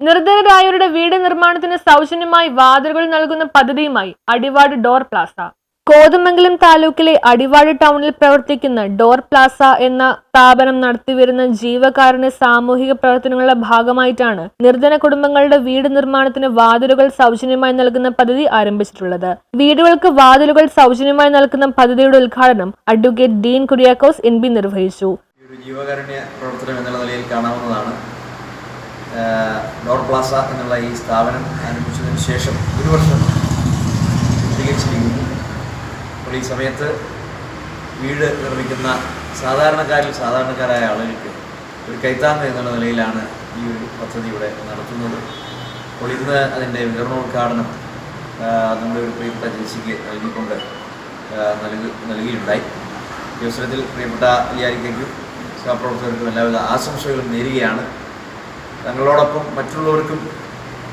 നിർധനരായവരുടെ വീട് നിർമ്മാണത്തിന് സൗജന്യമായി വാതിലുകൾ നൽകുന്ന പദ്ധതിയുമായി അടിവാട് ഡോർ പ്ലാസ. കോതമംഗലം താലൂക്കിലെ അടിവാട് ടൗണിൽ പ്രവർത്തിക്കുന്ന ഡോർ പ്ലാസ എന്ന സ്ഥാപനം നടത്തിവരുന്ന ജീവകാരുണ്യ സാമൂഹിക പ്രവർത്തനങ്ങളുടെ ഭാഗമായിട്ടാണ് നിർധന കുടുംബങ്ങളുടെ വീട് നിർമ്മാണത്തിന് വാതിലുകൾ സൗജന്യമായി നൽകുന്ന പദ്ധതി ആരംഭിച്ചിട്ടുള്ളത്. വീടുകൾക്ക് വാതിലുകൾ സൗജന്യമായി നൽകുന്ന പദ്ധതിയുടെ ഉദ്ഘാടനം advocate Dean Kuriakose M P നിർവഹിച്ചു. ജീവകാരുണ്യ പ്രവർത്തനം എന്നുള്ള നിലയിൽ കാണാവുന്നതാണ്. പ്ലാസ എന്നുള്ള ഈ സ്ഥാപനം ആരംഭിച്ചതിന് ശേഷം ഒരു വർഷം പൂർത്തീകരിച്ചിരിക്കുന്നു അപ്പോൾ ഈ സമയത്ത് വീട് നിർമ്മിക്കുന്ന സാധാരണക്കാരിൽ സാധാരണക്കാരായ ആളുകൾക്ക് ഒരു കൈത്താങ്ങ് എന്നുള്ള നിലയിലാണ് ഈ ഒരു പദ്ധതി ഇവിടെ നടത്തുന്നത്. അപ്പോൾ ഇന്ന് അതിന്റെ വിതരണോദ്ഘാടനം നമ്മുടെ ഒരു പ്രിയപ്പെട്ട ജേസിക്ക് നൽകിക്കൊണ്ട് നൽകി നൽകിയിട്ടുണ്ടായി. ഈ അവസരത്തിൽ പ്രിയപ്പെട്ട ലിയാരിക്കും സഹപ്രവർത്തകർക്കും എല്ലാവിധ ആശംസകളും നേരുകയാണ്. തങ്ങളോടൊപ്പം മറ്റുള്ളവർക്കും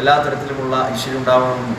എല്ലാ തരത്തിലുമുള്ള ഐശ്വര്യം ഉണ്ടാവണമെന്നും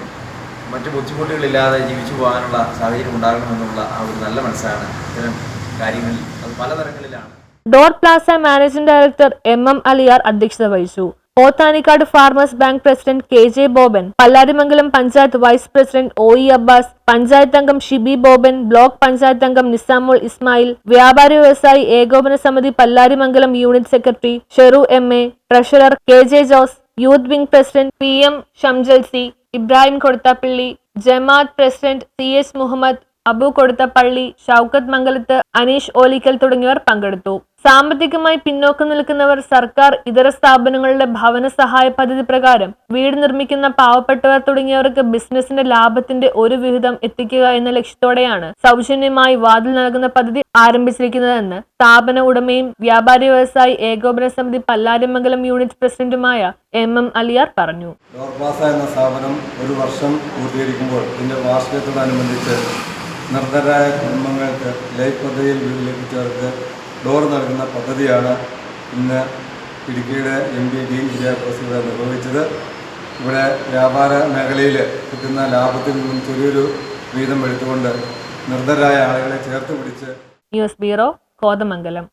മറ്റു ബുദ്ധിമുട്ടുകളില്ലാതെ ജീവിച്ചു പോകാനുള്ള സാഹചര്യം ഉണ്ടാകണമെന്നുള്ള ആ ഒരു നല്ല മനസ്സാണ് ഇത്തരം കാര്യങ്ങളിൽ അത് പലതരങ്ങളിലാണ്. Door plaza managing director M M Aliyar അധ്യക്ഷത വഹിച്ചു. Pothanicad farmers bank president K J Boban Pallarimangalam panchayat vice president O E Abbas panchayat അംഗം ഷിബി ബോബൻ ബ്ലോക്ക് പഞ്ചായത്ത് അംഗം നിസാമുൾ ഇസ്മായിൽ വ്യാപാരി വ്യവസായി ഏകോപന സമിതി Pallarimangalam unit secretary Sheru M A treasurer K J Jose youth wing president P M Shamjal C Ibrahim Koduthappally Jamaat president C S Muhammad Abu Koduthappally Shoukath മംഗലത്ത് അനീഷ് ഓലിക്കൽ തുടങ്ങിയവർ പങ്കെടുത്തു. സാമ്പത്തികമായി പിന്നോക്കം നിൽക്കുന്നവർ സർക്കാർ ഇതര സ്ഥാപനങ്ങളുടെ ഭവന സഹായ പദ്ധതി പ്രകാരം വീട് നിർമ്മിക്കുന്ന പാവപ്പെട്ടവർ തുടങ്ങിയവർക്ക് ബിസിനസിന്റെ ലാഭത്തിന്റെ ഒരു വിഹിതം എത്തിക്കുക എന്ന ലക്ഷ്യത്തോടെയാണ് സൗജന്യമായി വാതിൽ നൽകുന്ന പദ്ധതി ആരംഭിച്ചിരിക്കുന്നതെന്ന് സ്ഥാപന ഉടമയും വ്യാപാരി വ്യവസായി ഏകോപന സമിതി പല്ലാരിമംഗലം യൂണിറ്റ് പ്രസിഡന്റുമായ എം എം അലിയാർ പറഞ്ഞു. എന്ന സ്ഥാപനം ഒരു വർഷം പൂർത്തീകരിക്കുമ്പോൾ നിർദ്ധരായ കുടുംബങ്ങൾക്ക് ലൈഫ് പദ്ധതിയിൽ വീട് ലഭിച്ചവർക്ക് ഡോർ നൽകുന്ന പദ്ധതിയാണ് ഇന്ന് ഇടുക്കിയുടെ എം പി ഡീൻ കുര്യാക്കോസ് ഇവിടെ നിർവഹിച്ചത്. ഇവിടെ വ്യാപാര മേഖലയിൽ കിട്ടുന്ന ലാഭത്തിൽ നിന്നും ചെറിയൊരു വീതം എടുത്തുകൊണ്ട് നിർദ്ധരായ ആളുകളെ ചേർത്ത് പിടിച്ച് ന്യൂസ് ബ്യൂറോ കോതമംഗലം.